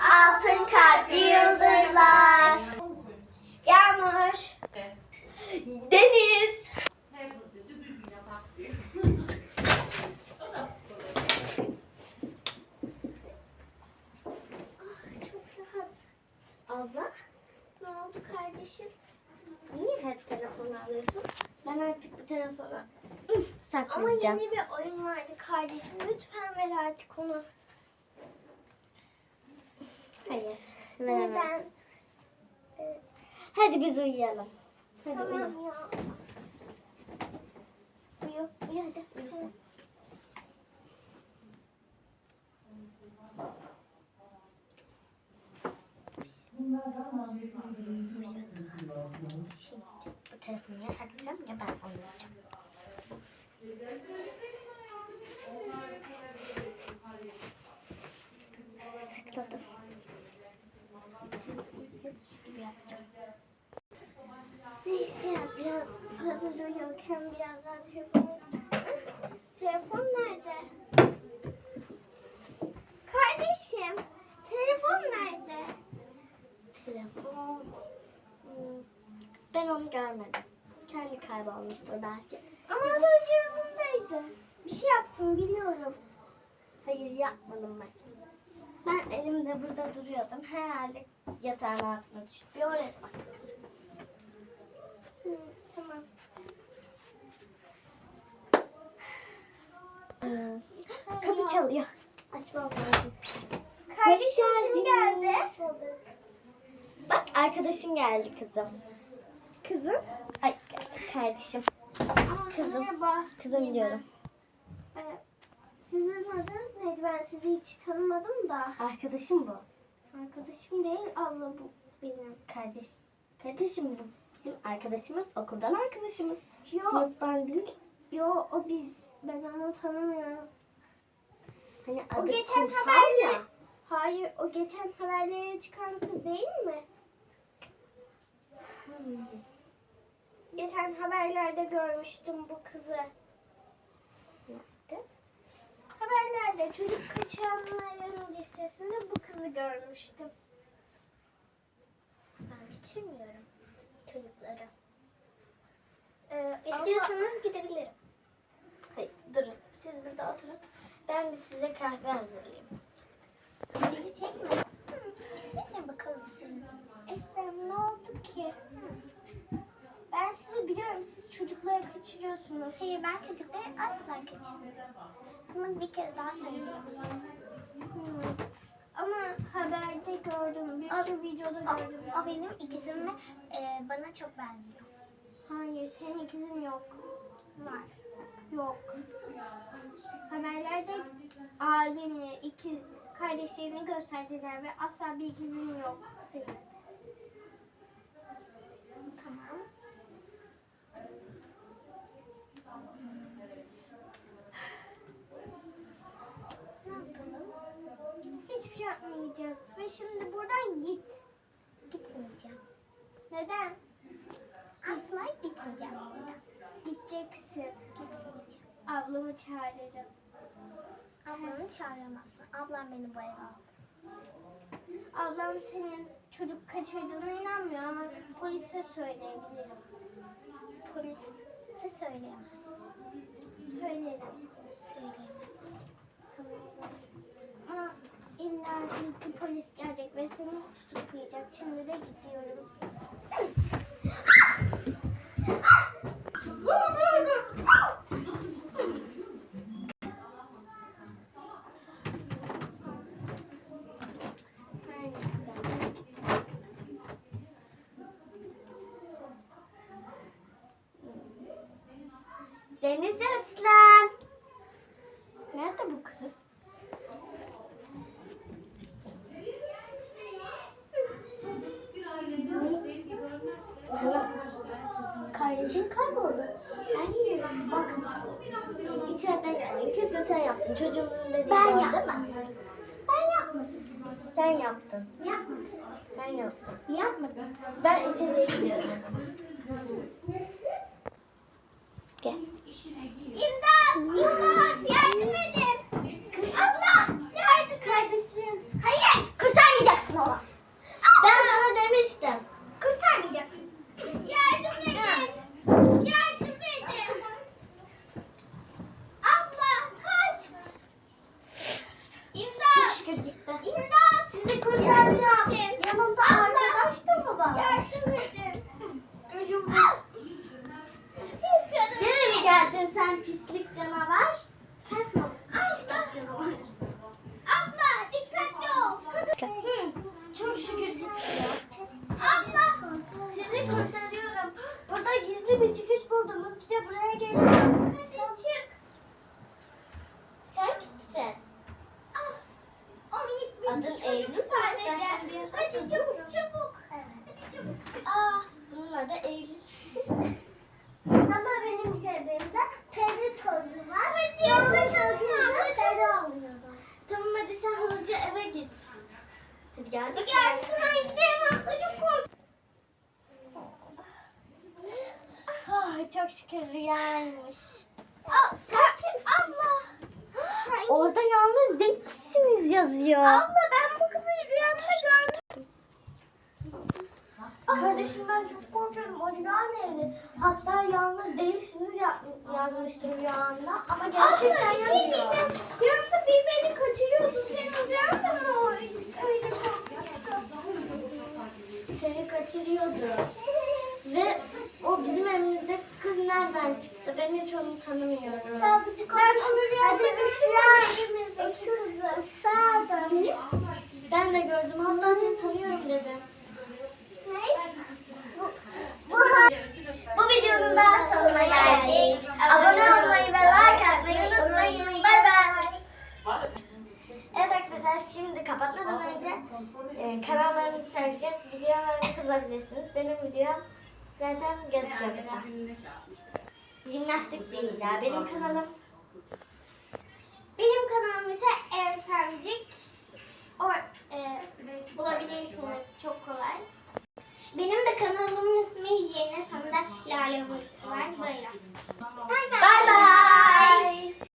Altın kalpli yıldızlar. Yağmur. Deniz. Ah. Abla, ne oldu kardeşim? Niye hep telefonu alıyorsun? Ben artık bu telefonu saklayacağım. Ama yeni bir oyun vardı kardeşim. Lütfen ver artık onu. Hayır, veremem. Neden? Hadi biz uyuyalım. Hadi tamam uyu. ya. Uyu, uyu hadi. Uyu sen. Şimdi bu telefonu ya saklayacağım ya ben oynayacağım. Sakladım. Yapacağım. Neyse ya biraz uyuyorken biraz daha telefon... Telefon nerede? Kardeşim, telefon nerede? Telefon... Ben onu görmedim. Kendi kaybolmuştur belki. Ama az önce yanımdaydı. Bir şey yaptım biliyorum. Hayır yapmadım ben. Ben elimde burada duruyordum. Herhalde yatağın altına düştü. Bir oraya. Hı, tamam. Kapı çalıyor. Açmam lazım. Kardeşim kim geldi? Bak arkadaşın geldi kızım. Kızım? Ay kardeşim. Kızım. Kızım biliyorum. Ee, sizin adınız neydi? Ben sizi hiç tanımadım da. Arkadaşım bu. Arkadaşım değil abla bu benim. Kardeş. Kardeşim bu. Bizim arkadaşımız okuldan arkadaşımız. Yok. Sınıftan değil. Yo o biz. Ben onu tanımıyorum. Hani adı O geçen ya. Hayır o geçen haberlere çıkan kız değil mi? Hmm. Geçen haberlerde görmüştüm bu kızı. Haberlerde çocuk kaçıranların listesinde bu kızı görmüştüm. Ben geçirmiyorum çocukları. Ee, İstiyorsanız gidebilirim. Hayır, durun. Siz burada oturun. Ben bir size kahve hazırlayayım. Bizi çekme. İsmin ne bakalım senin? Esem ne oldu ki? Ben sizi biliyorum. Siz çocukları kaçırıyorsunuz. Hayır ben çocukları asla kaçırmıyorum. Bunu bir kez daha söyleyeyim. Hmm. Ama haberde gördüm. Bir O- sürü videoda O, gördüm. o benim ikizim ve e, bana çok benziyor. Hayır, senin ikizin yok. Var. Yok. Haberlerde abini, iki kardeşlerini gösterdiler ve asla bir ikizin yok senin. Tamam. Yapmayacağız. Ve şimdi buradan git. Gitmeyeceğim. Neden? Asla gitmeyeceğim buradan. Gideceksin. Gitmeyeceğim. Ablamı çağıracağım. Ablamı çağıramazsın. Ablam beni bu eve aldı. Ablam senin çocuk kaçırdığına inanmıyor ama polise söyleyebilirim. Polise söyleyemez. Söylerim. Söyleyemez. Tamam. Ama ki polis gelecek ve seni tutuklayacak. Şimdi de gidiyorum. Deniz Aslan. Nerede bu kız? Kardeşin kayboldu. Ben İçeriden geldim. Kesin sen yaptın. Çocuğumun dediği Ben doğru yapmadım. değil mi? Ben yapmadım. Sen yaptın. Yapmadım. Sen yaptın. Yapmadım. Ben içeriye gidiyorum. Gel. İmdat! İmdat! Yardım edin! Abla! Yardım Kardeşim. Hayır! Kurtarmayacak. İmdat! Sizi kurtaracağım. Yanımda arkadaş da mı var? Yardım edin. Ölüm. Pis kadın. Nereye geldin sen pislik canavar? Sensin o pislik canavar. Abla dikkatli ol. Hı, Çok şükür gitti. Abla. Sizi kurtarıyorum. Burada gizli bir çıkış buldum. Hızlıca buraya gelin. Hadi çık. Sen kimsin? Ah, O minik bir Adın çocuk Eylül. Ben bir Hadi çabuk çabuk. Hadi çabuk. Aa, bunun adı Eylül. Ama benim cebimde peri tozu var. Hadi yaklaşalım. Peri alıyor. Tamam hadi sen hızlıca eve git. Hadi gel. Hadi gel. Şuraya gidelim. Abla çok korktum. Ah, çok şükür rüyaymış. Aa, Sen kimsin? Abla. Orada yalnız değilsiniz yazıyor. Abla ben bu kızı rüyamda gördüm. Kardeşim ben çok korkuyorum. O rüya neydi? Hatta yalnız değilsiniz ya, yazmıştır rüyanda. Ama gerçekten Abla bir şey yazıyor. diyeceğim. Rüyamda bir beni kaçırıyordu. Senin rüyanda mı o Ve o bizim evimizde kız nereden çıktı? Ben hiç onu tanımıyorum. Sadece rüyamda gördüm. Isır, ısırdım. Ben de gördüm. Hatta seni tanıyorum dedi. Arkadaşlar şimdi kapatmadan önce e, kanallarımızı söyleyeceğiz. Videolarımızı bulabilirsiniz. Benim videom zaten gözüküyor burada. Jimnastik deyince benim kanalım.